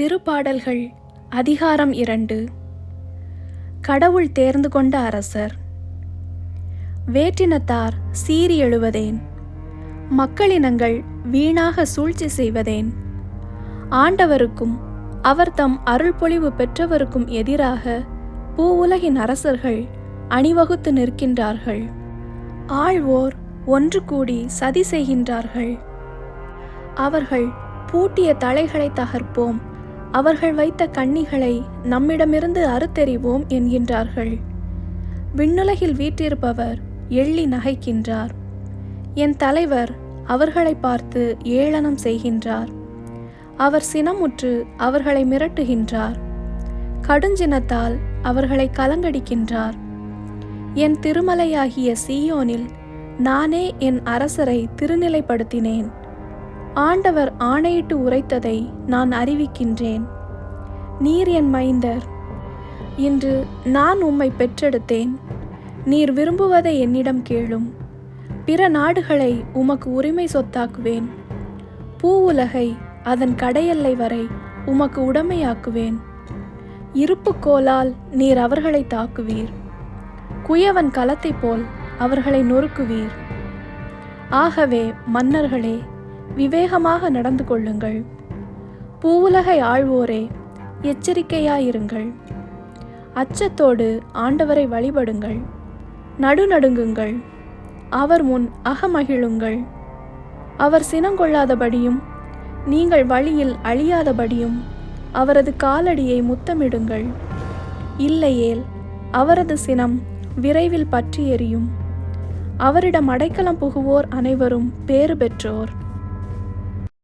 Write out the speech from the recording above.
திருப்பாடல்கள் அதிகாரம் இரண்டு. கடவுள் தேர்ந்து கொண்ட அரசர். வேற்றினத்தார் சீறி எழுவதேன். மக்களினங்கள் வீணாக சூழ்ச்சி செய்வதேன். ஆண்டவருக்கும் அவர் தம் அருள்பொழிவு பெற்றவருக்கும் எதிராக பூவுலகின் அரசர்கள் அணிவகுத்து நிற்கின்றார்கள். ஆழ்வோர் ஒன்று கூடி சதி செய்கின்றார்கள். அவர்கள் பூட்டிய தலைகளை தகர்ப்போம். அவர்கள் வைத்த கண்ணிகளை நம்மிடமிருந்து அறுத்தெறிவோம் என்கின்றார்கள். விண்ணுலகில் வீற்றிருப்பவர் எள்ளி நகைக்கின்றார். என் தலைவர் அவர்களை பார்த்து ஏளனம் செய்கின்றார். அவர் சினமுற்று அவர்களை மிரட்டுகின்றார். கடுஞ்சினத்தால் அவர்களை கலங்கடிக்கின்றார். என் திருமலையாகிய சீயோனில் நானே என் அரசரை திருநிலைப்படுத்தினேன். ஆண்டவர் ஆணையிட்டு உரைத்ததை நான் அறிவிக்கின்றேன். நீர் என் மைந்தர் இன்று நான் உம்மை பெற்றெடுத்தேன். நீர் விரும்புவதை என்னிடம் கேளும். பிற நாடுகளை உமக்கு உரிமை சொத்தாக்குவேன். பூவுலகை அதன் கடையெல்லை வரை உமக்கு உடைமையாக்குவேன். இருப்பு கோலால் நீர் அவர்களை தாக்குவீர். குயவன் கலத்தைப் போல் அவர்களை நொறுக்குவீர். ஆகவே மன்னர்களே விவேகமாக நடந்து கொள்ளுங்கள். பூவுலகை ஆழ்வோரே எச்சரிக்கையாயிருங்கள். அச்சத்தோடு ஆண்டவரை வழிபடுங்கள். நடுநடுங்குங்கள். அவர் முன் அகமகிழுங்கள். அவர் சினங்கொள்ளாதபடியும் நீங்கள் வழியில் அழியாதபடியும் அவரது காலடியை முத்தமிடுங்கள். இல்லையேல் அவரது சினம் விரைவில் பற்றி எறியும் அவரிடம் அடைக்கலம் புகுவோர் அனைவரும் பேறு பெற்றோர்.